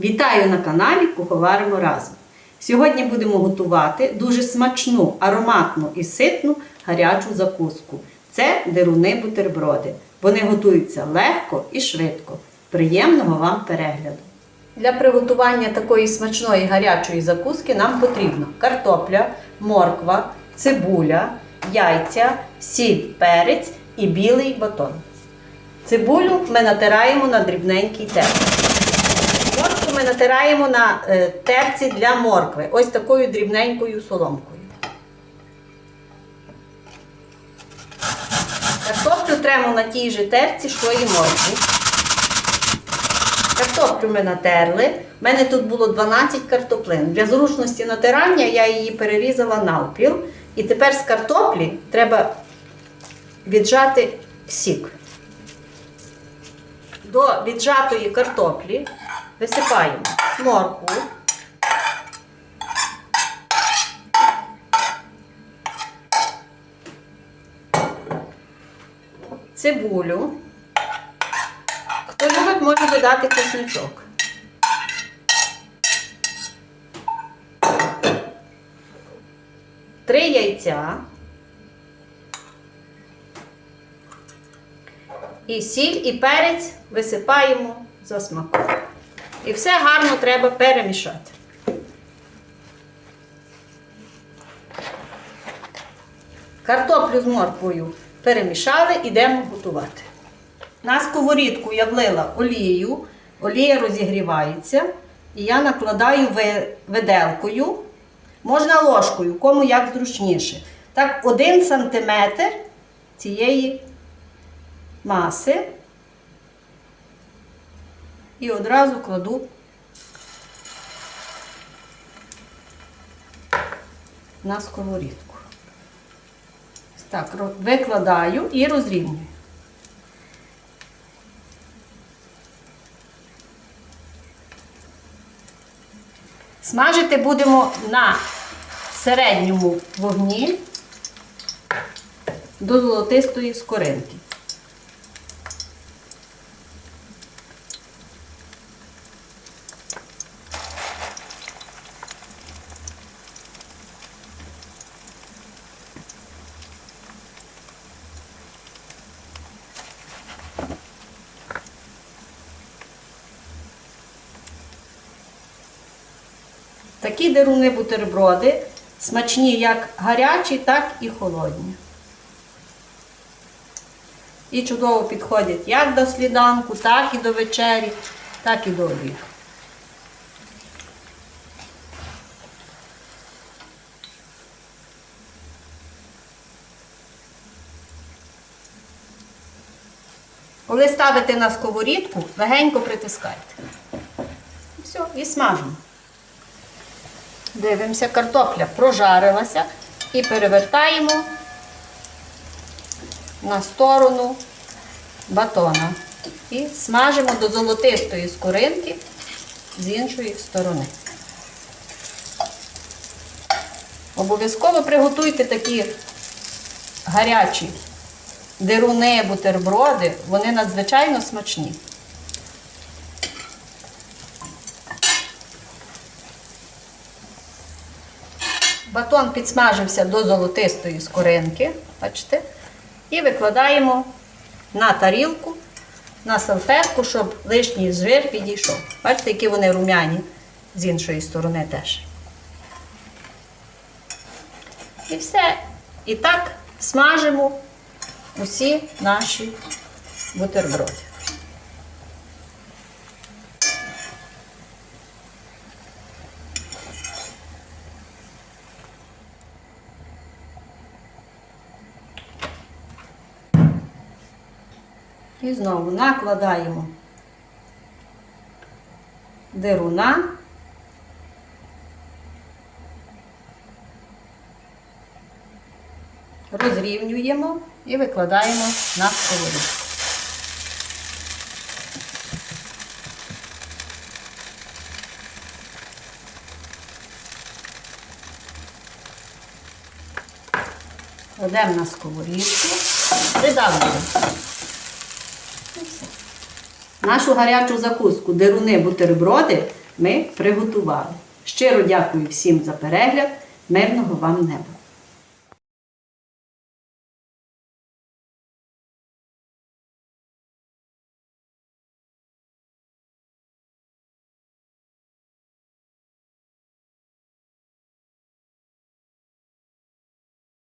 Вітаю на каналі Куховаримо разом. Сьогодні будемо готувати дуже смачну, ароматну і ситну гарячу закуску. Це деруни бутерброди. Вони готуються легко і швидко. Приємного вам перегляду! Для приготування такої смачної гарячої закуски нам потрібно картопля, морква, цибуля, яйця, сіль, перець і білий батон. Цибулю ми натираємо на дрібненький терці. Ми натираємо на е, терці для моркви, ось такою дрібненькою соломкою. Картоплю тремо на тій же терці, що і моркву. Картоплю ми натерли. У мене тут було 12 картоплин. Для зручності натирання я її перерізала навпіл. І тепер з картоплі треба віджати сік. До віджатої картоплі висипаємо моркву, цибулю. Хто любить, може додати чесничок. Три яйця. І сіль, і перець висипаємо за смаком. І все гарно треба перемішати. Картоплю з морквою перемішали, ідемо готувати. На сковорідку я влила олію, олія розігрівається. І я накладаю ви- виделкою, можна ложкою, кому як зручніше. Так, один сантиметр цієї маси. І одразу кладу на сковорідку. Так, викладаю і розрівнюю. Смажити будемо на середньому вогні до золотистої скоринки. Такі деруни бутерброди смачні як гарячі, так і холодні. І чудово підходять як до сніданку, так і до вечері, так і до обіду. Коли ставите на сковорідку, легенько притискайте. І все, і смажимо. Дивимося, картопля прожарилася і перевертаємо на сторону батона. І смажимо до золотистої скоринки з іншої сторони. Обов'язково приготуйте такі гарячі деруни, бутерброди, вони надзвичайно смачні. Батон підсмажився до золотистої скоринки, бачите, і викладаємо на тарілку, на салфетку, щоб лишній жир підійшов. Бачите, які вони рум'яні з іншої сторони теж. І все. І так смажимо усі наші бутерброди. І знову накладаємо деруна. Розрівнюємо і викладаємо на сковорідку. Кладемо на сковорідку, придавлюємо. Нашу гарячу закуску, деруни, бутерброди, ми приготували. Щиро дякую всім за перегляд. Мирного вам неба!